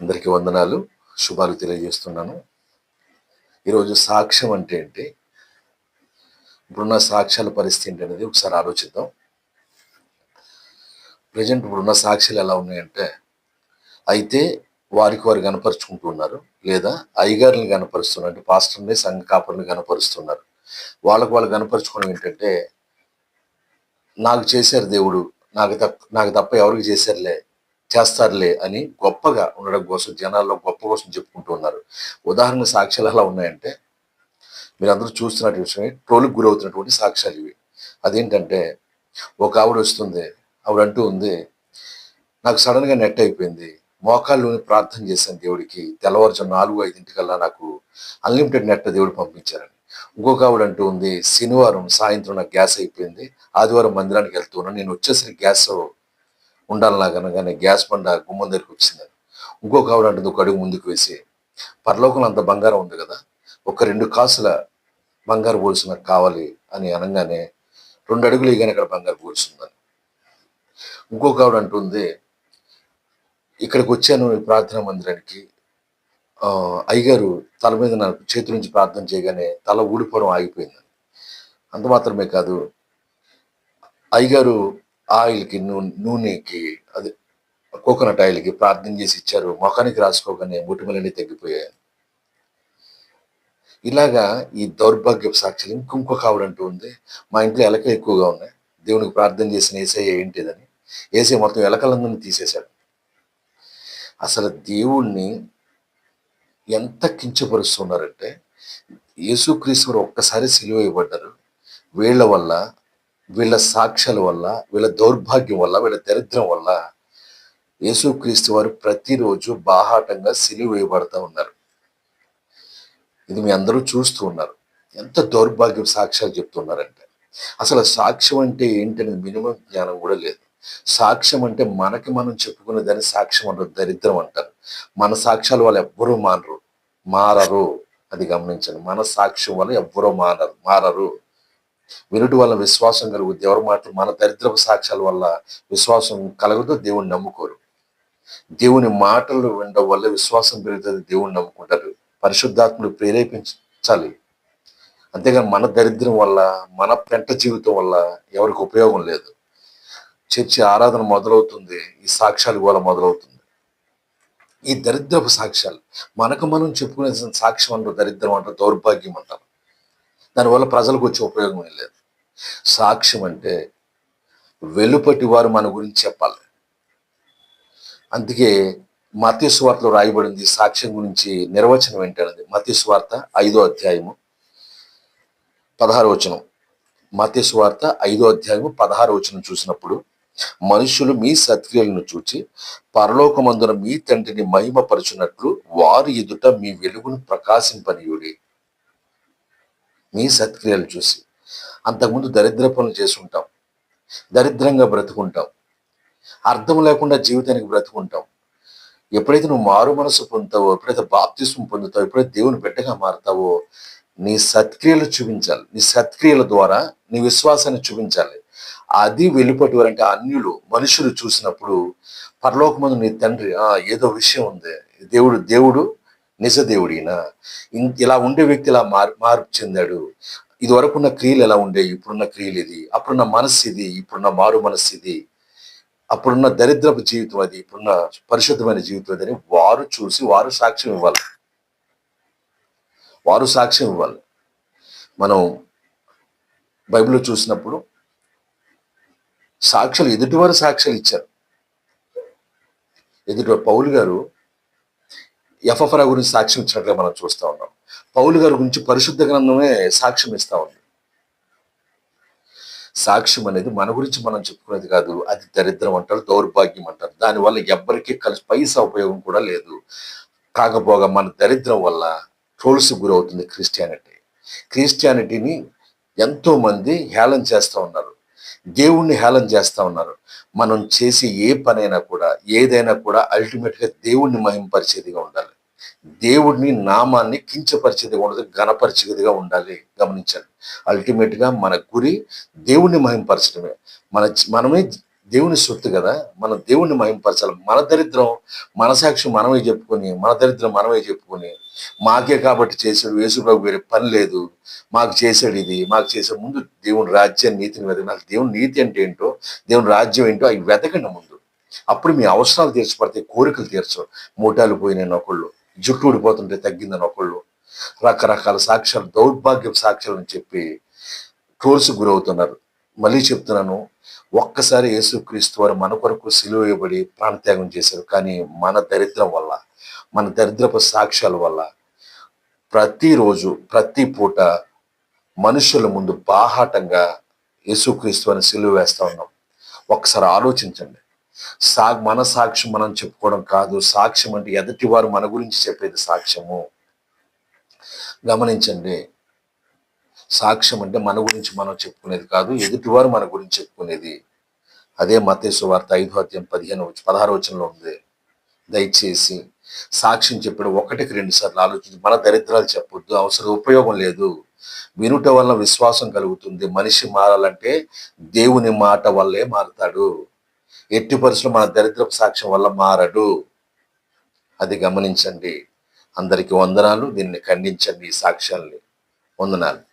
అందరికీ వందనాలు. శుభాలు తెలియజేస్తున్నాను. ఈరోజు సాక్ష్యం అంటే ఏంటి? ఇప్పుడున్న సాక్ష్యాల పరిస్థితి ఏంటి అనేది ఒకసారి ఆలోచిద్దాం. ప్రజెంట్ ఇప్పుడున్న సాక్ష్యాలు ఎలా ఉన్నాయంటే అయితే వారికి వారు కనపరుచుకుంటూ ఉన్నారు. లేదా అయ్యగారిని కనపరుస్తున్నారు. అంటే పాస్టర్ని సంఘ కాపర్ని కనపరుస్తున్నారు. వాళ్ళకు వాళ్ళు కనపరుచుకోవడం ఏంటంటే నాకు చేశారు దేవుడు నాకు తప్ప నాకు తప్ప ఎవరికి చేశారులే చేస్తారులే అని గొప్పగా ఉండడం కోసం జనాల్లో గొప్ప కోసం చెప్పుకుంటూ ఉన్నారు. ఉదాహరణ సాక్ష్యాలు ఎలా ఉన్నాయంటే మీరు అందరూ చూస్తున్నట్టు విషయం ట్రోల్కి గురవుతున్నటువంటి సాక్ష్యాలు ఇవి. అదేంటంటే ఒక ఆవిడ వస్తుంది ఆవిడ అంటూ ఉంది నాకు సడన్గా నెట్ అయిపోయింది మోకాళ్ళలోని ప్రార్థన చేశాను దేవుడికి తెల్లవారుజాము నాలుగు ఐదింటికల్లా నాకు అన్లిమిటెడ్ నెట్ దేవుడు పంపించారని. ఇంకొక ఆవిడ అంటూ ఉంది శనివారం సాయంత్రం నాకు గ్యాస్ అయిపోయింది ఆదివారం మందిరానికి వెళ్తున్నాను నేను వచ్చేసరికి గ్యాస్ ఉండాలనగానే గ్యాస్ బండ గుమ్మం దగ్గరికి వచ్చింది. ఇంకొక ఆవిడ అంటుంది ఒక అడుగు ముందుకు వేసి పరలోకంలో అంత బంగారం ఉంది కదా ఒక రెండు కాసుల బంగారు గొలుసు నాకు కావాలి అని అనగానే రెండు అడుగులు ఇగానే అక్కడ బంగారు గొలుసు ఉందని. ఇంకొక ఆవిడ అంటుంది ఇక్కడికి వచ్చాను ఈ ప్రార్థనా మందిరానికి. అయ్యగారు తల మీద నాకు చేతి నుంచి ప్రార్థన చేయగానే తల ఊడిపోవడం ఆగిపోయిందని. అంత మాత్రమే కాదు అయ్యగారు ఆయిల్కి నూనె నూనెకి అది కోకోనట్ ఆయిల్కి ప్రార్థన చేసి ఇచ్చారు. ముఖానికి రాసుకోగానే ముటిమలన్నీ తగ్గిపోయాయి. ఇలాగా ఈ దౌర్భాగ్య సాక్షులు ఇంకొక ఆవిడంటూ ఉంది. మా ఇంట్లో ఎలకలు ఎక్కువగా ఉన్నాయి. దేవునికి ప్రార్థన చేసిన ఏసయ్య ఏంటిదని. ఏసే మొత్తం ఎలకలందరినీ తీసేశాడు. అసలు దేవుణ్ణి ఎంత కించపరుస్తున్నారంటే యేసుక్రీశ్వరు ఒక్కసారి సిలువ ఇవ్వబడ్డారు. వీళ్ళ వల్ల వీళ్ళ సాక్ష్యాల వల్ల వీళ్ళ దౌర్భాగ్యం వల్ల వీళ్ళ దరిద్రం వల్ల యేసుక్రీస్తు వారు ప్రతిరోజు బాహాటంగా సిలువ వేయబడతా ఉన్నారు. ఇది మీ అందరూ చూస్తూ ఉన్నారు. ఎంత దౌర్భాగ్యం సాక్ష్యాలు చెప్తున్నారంటే. అసలు సాక్ష్యం అంటే ఏంటనేది మినిమం జ్ఞానం కూడా లేదు. సాక్ష్యం అంటే మనకి మనం చెప్పుకునే దాన్ని సాక్ష్యం అంటారు దరిద్రం అంటారు. మన సాక్ష్యాలు వల్ల ఎవ్వరూ మానరు మారరు. అది గమనించండి. మన సాక్ష్యం వల్ల ఎవ్వరూ మానరు మారరు. వినుటి వల్ల విశ్వాసం కలుగుతుంది ఎవరి మాటలు మన దరిద్రపు సాక్ష్యాల వల్ల విశ్వాసం కలుగుతూ దేవుణ్ణి నమ్ముకోరు. దేవుని మాటలు వినడం వల్ల విశ్వాసం పెరుగుతుంది దేవుణ్ణి నమ్ముకుంటారు. పరిశుద్ధాత్ముడు ప్రేరేపించాలి. అంతేగాని మన దరిద్రం వల్ల మన పెంట జీవితం వల్ల ఎవరికి ఉపయోగం లేదు. చర్చి ఆరాధన మొదలవుతుంది ఈ సాక్ష్యాలు కూడా మొదలవుతుంది. ఈ దరిద్రపు సాక్ష్యాలు మనకు మనం చెప్పుకునే సాక్ష్యం అంటారు దరిద్రం అంటారు దౌర్భాగ్యం అంటారు. దానివల్ల ప్రజలకు వచ్చే ఉపయోగం ఏం లేదు. సాక్ష్యం అంటే వెలుపటి వారు మన గురించి చెప్పాలి. అందుకే మత్స్వార్తలో రాయబడింది సాక్ష్యం గురించి నిర్వచనం ఏంటనేది. మత్స్వార్త ఐదో అధ్యాయము పదహారు వచనం. మత్స్వార్త ఐదో అధ్యాయము పదహారు వచనం చూసినప్పుడు మనుషులు మీ సత్క్రియలను చూచి పరలోకమందున మీ తండ్రిని మహిమపరుచున్నట్లు వారి ఎదుట మీ వెలుగును ప్రకాశింపనీయుడి. మీ సత్క్రియలు చూసి. అంతకుముందు దరిద్ర పనులు చేసుకుంటాం. దరిద్రంగా బ్రతుకుంటాం. అర్థం లేకుండా జీవితానికి బ్రతుకుంటాం. ఎప్పుడైతే నువ్వు మారు మనసు పొందుతావో ఎప్పుడైతే బాప్తిస్వం పొందుతావో ఎప్పుడైతే దేవుని బిడ్డగా మారుతావో నీ సత్క్రియలు చూపించాలి. నీ సత్క్రియల ద్వారా నీ విశ్వాసాన్ని చూపించాలి. అది వెలుపటి వారంటే అన్యులు మనుషులు చూసినప్పుడు పరలోకమందు నీ తండ్రి ఏదో విషయం ఉంది. దేవుడు దేవుడు నిజదేవుడినా ఇలా ఉండే వ్యక్తి ఇలా మార్ మార్పు చెందాడు. ఇదివరకు ఉన్న క్రియలు ఎలా ఉండే ఇప్పుడున్న క్రియలు ఇది. అప్పుడున్న మనస్సు ఇది. ఇప్పుడున్న మారు మనస్సు ఇది. అప్పుడున్న దరిద్రపు జీవితం అది. ఇప్పుడున్న పరిశుద్ధమైన జీవితం అది అని వారు చూసి వారు సాక్ష్యం ఇవ్వాలి. వారు సాక్ష్యం ఇవ్వాలి. మనం బైబిల్లో చూసినప్పుడు సాక్ష్యాలు ఎదుటివారు సాక్ష్యాలు ఇచ్చారు. ఎదుటి పౌలు గారు ఎఫ్ఎఫ్రా గురించి సాక్ష్యం ఇచ్చినట్లుగా మనం చూస్తూ ఉన్నాం. పౌలు గారి గురించి పరిశుద్ధ గ్రంథమే సాక్ష్యం ఇస్తా ఉంది. సాక్ష్యం అనేది మన గురించి మనం చెప్పుకునేది కాదు అది దరిద్రం అంటారు దౌర్భాగ్యం అంటారు. దానివల్ల ఎవ్వరికీ కలిసి పైసా ఉపయోగం కూడా లేదు. కాకపోగా మన దరిద్రం వల్ల ట్రోల్స్ గురవుతుంది క్రిస్టియానిటీ. క్రిస్టియానిటీని ఎంతో మంది హేళన చేస్తూ ఉన్నారు. దేవుణ్ణి హేళన చేస్తూ ఉన్నారు. మనం చేసే ఏ పనైనా కూడా ఏదైనా కూడా అల్టిమేట్గా దేవుణ్ణి మహింపరిచేదిగా ఉండాలి. దేవుడిని నామాన్ని కించపరిచేదిగా ఉండదు గణపరిచేదిగా ఉండాలి. గమనించండి. అల్టిమేట్గా మన గురి దేవుణ్ణి మహింపరచడమే. మన మనమే దేవుని సొత్తు కదా. మన దేవుణ్ణి మహింపరచాలి. మన దరిద్రం మన సాక్షి మనమే చెప్పుకొని మన దరిద్రం మనమే చెప్పుకొని మాకే కాబట్టి చేసాడు వేసుప్రభు వేరే పని లేదు. మాకు చేశాడు ఇది. మాకు చేసే ముందు దేవుని రాజ్యం నీతిని వెతక నాకు దేవుని నీతి అంటే ఏంటో దేవుని రాజ్యం ఏంటో అవి వెతకండి ముందు. అప్పుడు మీ అవసరాలు తీర్చబడతాయి కోరికలు తీర్చవు మూటాలు పోయినాయి ఒకళ్ళు జుట్టు ఊడిపోతుంటే తగ్గిందని ఒకళ్ళు రకరకాల సాక్ష్యాలు దౌర్భాగ్య సాక్ష్యాలని చెప్పి ట్రోల్స్ గురవుతున్నారు. మళ్ళీ చెప్తున్నాను ఒక్కసారి యేసుక్రీస్తు వారు మన కొరకు సిలువ వేయబడి ప్రాణత్యాగం చేశారు. కానీ మన దరిద్రం వల్ల మన దరిద్రపు సాక్ష్యాల వల్ల ప్రతిరోజు ప్రతి పూట మనుషుల ముందు బాహాటంగా యేసుక్రీస్తు అని సిలువ వేస్తూ ఉన్నాం. ఒకసారి ఆలోచించండి. సా మన సాక్ష్యం మనం చెప్పుకోవడం కాదు. సాక్ష్యం అంటే ఎదుటి వారు మన గురించి చెప్పేది సాక్ష్యము. గమనించండి. సాక్ష్యం అంటే మన గురించి మనం చెప్పుకునేది కాదు ఎదుటివారు మన గురించి చెప్పుకునేది. అదే మతేశ్వ వార్త ఐదు అధ్యాయం పదిహేను పదహారు వచనంలో ఉంది. దయచేసి సాక్ష్యం చెప్పడం ఒకటికి రెండు సార్లు ఆలోచించి మన దరిద్రాలు చెప్పొద్దు అవసరం ఉపయోగం లేదు. వినుట వల్ల విశ్వాసం కలుగుతుంది. మనిషి మారాలంటే దేవుని మాట వల్లే మారతాడు. ఎట్టి పరిస్థితులు మన దరిద్రపు సాక్ష్యం వల్ల మారడు. అది గమనించండి. అందరికీ వందనాలు. దీన్ని ఖండించండి ఈ సాక్ష్యాల్ని. వందనాలు.